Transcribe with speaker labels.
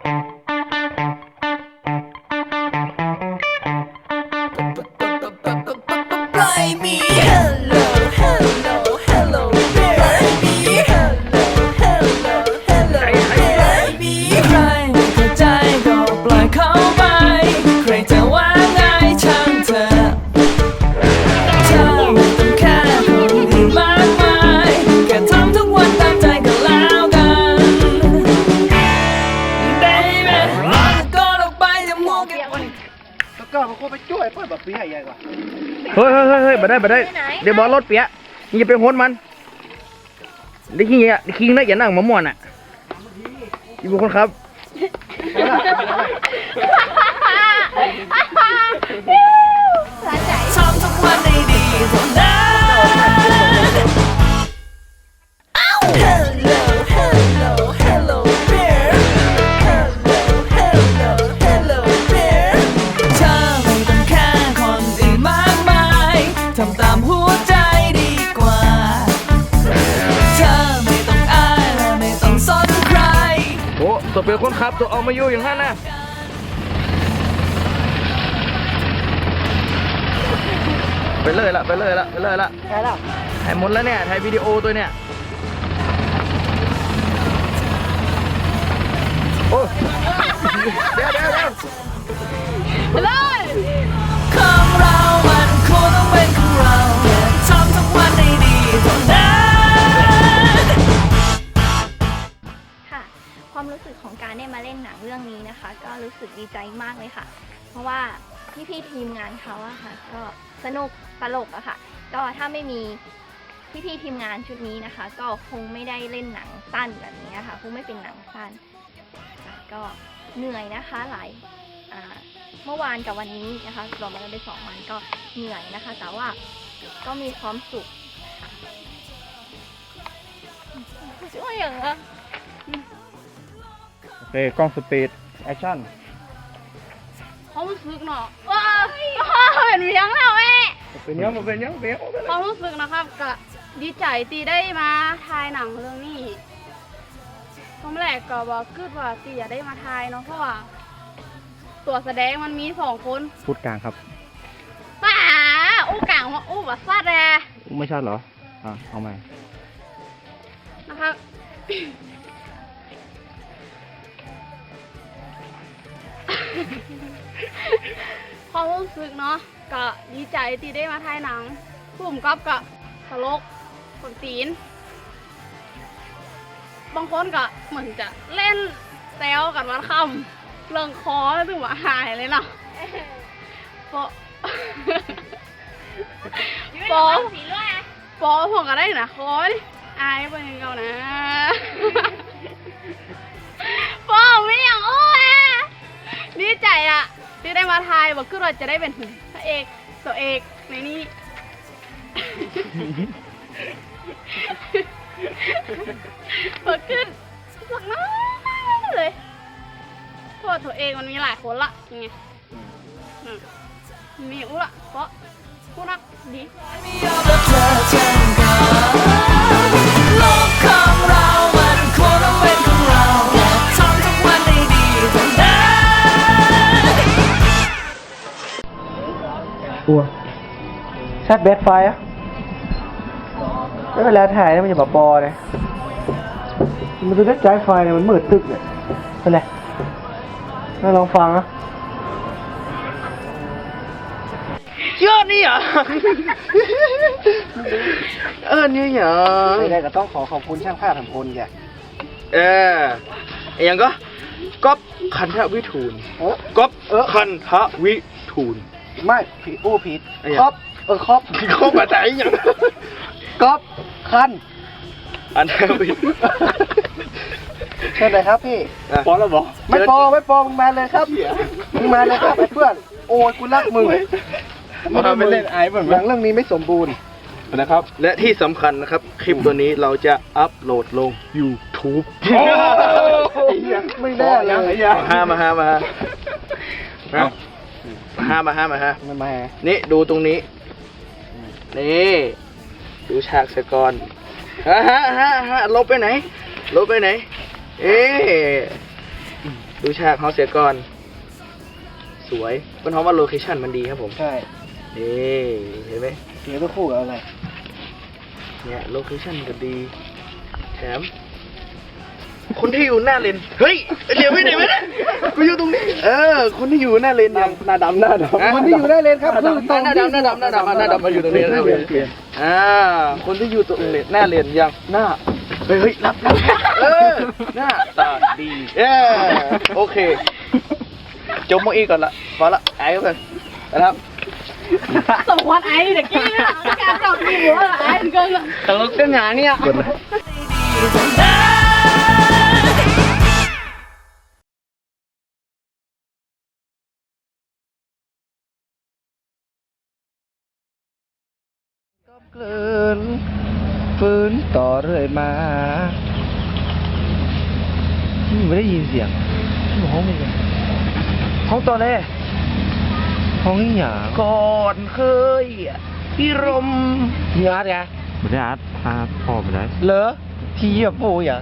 Speaker 1: ใค แล้วก็มัน
Speaker 2: คงไปช่วยเพื่อนแบบปีใหญ่กว่า
Speaker 3: เฮ้ยเฮ้ยเฮ้ยเฮ้ยบ่ได้บ่ได้ เดี๋ยวบอลรถเปียะนี่จะไปโหนมันได้ขี้อะได้ขี้นะอย่านั่งมะม่วนอะอีบุคนครับ
Speaker 1: ชอบทุกวันในดีผมนะามหัวใจดีกว่า เธอไม่ต้องอายและไม่ต้องสนใคร
Speaker 3: โอ้ตัวเป็นคนขับตัวเอามาอยู่อย่างนั้นนะไปเลยละไปเลยละไปเลยละ
Speaker 2: ใช่แล้ว
Speaker 3: ถ่ายหมดแล้วเนี่ยถ่ายวิดีโอตัวเนี่ยโอ้
Speaker 1: ควา
Speaker 4: มรู้สึกของการได้มาเล่นหนังเรื่องนี้นะคะ ก็รู้สึกดีใจมากเลยค่ะ เพราะว่าพี่ๆทีมงานเขาอะค่ะ ก็สนุกตลกอะค่ะ ก็ถ้าไม่มีพี่ๆทีมงานชุดนี้นะคะ ก็คงไม่ได้เล่นหนังสั้นแบบนี้ค่ะคงไม่เป็นหนังสั้นก็เหนื่อยนะคะหลายเมื่อวานกับวันนี้นะคะรวมกันไปสองวันก็เหนื่อยนะคะ แต่ว่าก็มีความสุขช่วยอย่างอะ
Speaker 3: โอเคกล้องสปีดแอคชั่น
Speaker 5: ความรู้สึกเนาะว้าวเห็นเลี้ยงแล้วแม่
Speaker 3: เป็นยังมันเป็นยังเป็นยัง
Speaker 5: ความรู้สึกนะครับก็ดีใจตีได้มาถ่ายหนังเรื่องนี้ตอนแรกก็บอกคิดว่าตีอยากได้มาถ่ายเนาะเพราะว่าตัวแสดงมันมีสองคน
Speaker 3: พูดกลางครับ
Speaker 5: ป้าอู้กลางว่าอู้บัดซัดแร
Speaker 3: ไม่ใช่เหรออะเอาใหม่
Speaker 5: นะครับ ความรู้สึกเนาะก็ดีใจที่ได้มาถ่ายหนังผู้กำกับก็ตลกคนตีน บางคนก็เหมือนจะเล่นแซวกันวันคำเรื่องคอถึงว่าหายเลยเนาะปอปอปอผมก็ได้นะคอยอายเป็นยังเก่านะปอไม่อย่างโอ้ยดีใจอะ ที่ได้มาทายบอกคือเราจะได้เป็นพระเอกตัวเอกในนี้ เปิดขึ้นสักน้อยเลยเพราะวกตัวเองมันมีหลายคนละไงมีอุละเพราะผู้รักดี
Speaker 2: กลัวชาร์จแบตไฟอะแล้วเวลาถ่ายแล้วมันจะแบบปอเลยมันจะได้ใจไฟเนี่ยมันมืดตึกเนี่ยเป็นไรน่าลองฟังอะยอดนี่เหรอ
Speaker 3: เออ นี่เหรอ
Speaker 2: ไม่ได้ก็ต้องขอขอบคุณช่างภาพทำพลแก
Speaker 3: เออไอ้ยังก็ก๊อปคันทวิทูล
Speaker 2: เออ
Speaker 3: ก๊อป
Speaker 2: เออ
Speaker 3: คันทวิทูล
Speaker 2: ไม่ผิดอู้ผิด
Speaker 3: ไอ้หยัง
Speaker 2: ครอบเออครอบ
Speaker 3: ก๊อปอะไรยัง
Speaker 2: ก๊อปคัน
Speaker 3: อันทวิ
Speaker 2: เชิญเลยครับพี่
Speaker 3: ปอแล้วบอก
Speaker 2: ไม่ปอไม่ปอมึงมาเลยครับมึงมาเลยครับไอ้เพื่อนโอ้ยกูรักมึง
Speaker 3: มาไม่เล่นไอ้เหมือน
Speaker 2: หนังเรื่องนี้ไม่สมบูรณ์
Speaker 3: นะครับ และที่สำคัญนะครับ คลิปตัวนี้เราจะอัพโหลดลง YouTube
Speaker 2: ไม่แน่เลย
Speaker 3: มาห้ามาห้ามาห้ามา ห้ามาห้ามาห้า
Speaker 2: มันมา
Speaker 3: นี่ดูตรงนี้ นี่ดูฉากสะกอนฮะฮะฮะฮะลบไปไหน ลบไปไหน เอ๊ะดูฉากเขาเสียก่อน สวยเป็นเพราะว่าโลเคชั่นมันดีครับผม
Speaker 2: ใช่
Speaker 3: นี่เห็นไหม
Speaker 2: เสียต้องคู่กับอะไร
Speaker 3: เนี่ยโลเคชั่นก็ดี แถม คนที่อยู่หน้าเลนเฮ้ยเดี๋ยวไม่ได้ไม่ได้กูอยู่ตรงนี้ เออ คนที่อยู่หน้าเลนยังหน้าดำหน้าดำ
Speaker 2: คนที่อยู่ได้เลนครับคือตรง
Speaker 3: หน้าดำหน้าดำหน้าดำหน้าดำมาอยู่ตรงนี้นะเว้ยอ่าคนที่อยู่ตรงเลนหน้าเลนยังหน้าเฮ้ยเฮ้ยรับรับเออหน้าตาดีเออโอเคจมโมอีก่อนละพอละไอ้ก็เลยนะครับ
Speaker 5: สมควรไอ้เด็กกี้นะการจับมือหัวไอ้เกินอะ
Speaker 3: ตลกกันหนาเนี่ย ก็เกินฟื้นต่อเรื่อยมาไม่ได้ยินเสียงห้องไม่ไงห้องต่อเลยห้องนี่หยาก่อนเคยพี่รมยาดไง
Speaker 6: ไม่ได้อาร์ตอาร์ตพอไม่ได้
Speaker 3: เหรอที่เหยียบปูอย่า